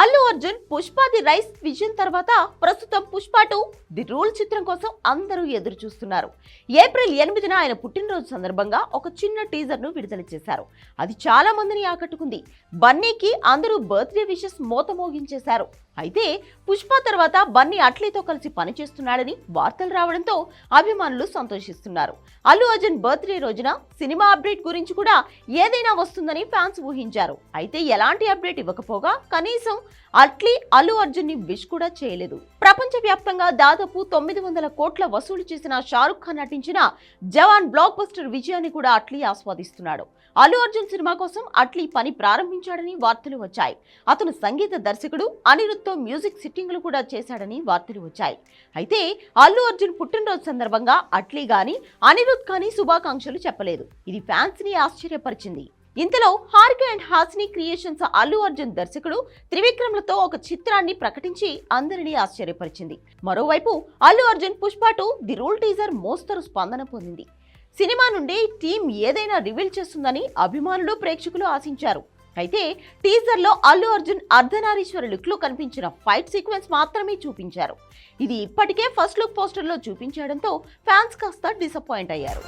Allu Arjun Pushpa the rise vision తర్వాత ప్రస్తుతం Pushpa two the rule చిత్రం కోసం అందరూ ఎదురు చూస్తున్నారు ఏప్రిల్ ఎనిమిదిన ఆయన పుట్టినరోజు సందర్భంగా ఒక చిన్న టీజర్ను విడుదల చేశారు. అది చాలా మందిని ఆకట్టుకుంది. బన్నీకి అందరూ బర్త్డే విషెస్ మోతమోగించేశారు. అయితే పుష్ప తర్వాత బన్నీ అట్లీతో కలిసి పనిచేస్తున్నాడని వార్తలు రావడంతో అభిమానులు సంతోషిస్తున్నారు. అల్లు అర్జున్ బర్త్డే రోజున సినిమా అప్డేట్ గురించి కూడా ఏదైనా వస్తుందని ఫ్యాన్స్ ఊహించారు. అయితే ఎలాంటి అప్డేట్ ఇవ్వకపోగా కనీసం అట్లీ అల్లు అర్జున్ని విష్ కూడా చేయలేదు. ప్రపంచవ్యాప్తంగా దాదాపు తొమ్మిది వందల కోట్ల వసూలు చేసిన షారుఖ్ ఖాన్ నటించిన జవాన్ బ్లాక్ బస్టర్ విజయాన్ని కూడా అట్లీ ఆస్వాదిస్తున్నాడు. అల్లు అర్జున్ సినిమా కోసం అట్లీ పని ప్రారంభించాడని వార్తలు వచ్చాయి. అతను సంగీత దర్శకుడు అనిరుద్ధ్తో మ్యూజిక్ సిట్టింగ్లు కూడా చేశాడని వార్తలు వచ్చాయి. అయితే అల్లు అర్జున్ పుట్టినరోజు సందర్భంగా అట్లీ గాని అనిరుద్ కానీ శుభాకాంక్షలు చెప్పలేదు. ఇది ఫ్యాన్స్ని ఆశ్చర్యపరిచింది. ఇంతలో హారిక అండ్ హాసిని క్రియేషన్స్ అల్లు అర్జున్ దర్శకుడు త్రివిక్రమ్లతో ఒక చిత్రాన్ని ప్రకటించి అందరినీ ఆశ్చర్యపరిచింది. మరోవైపు Allu Arjun Pushpa two the rule teaser మోస్తరు స్పందన పొందింది. సినిమా నుండి టీం ఏదైనా రివీల్ చేస్తుందని అభిమానులు ప్రేక్షకులు ఆశించారు. అయితే టీజర్లో అల్లు అర్జున్ అర్ధనారీశ్వర లుక్లో కనిపించిన ఫైట్ సీక్వెన్స్ మాత్రమే చూపించారు. ఇది ఇప్పటికే ఫస్ట్ లుక్ పోస్టర్లో చూపించడంతో ఫ్యాన్స్ కాస్త డిసప్పాయింట్ అయ్యారు.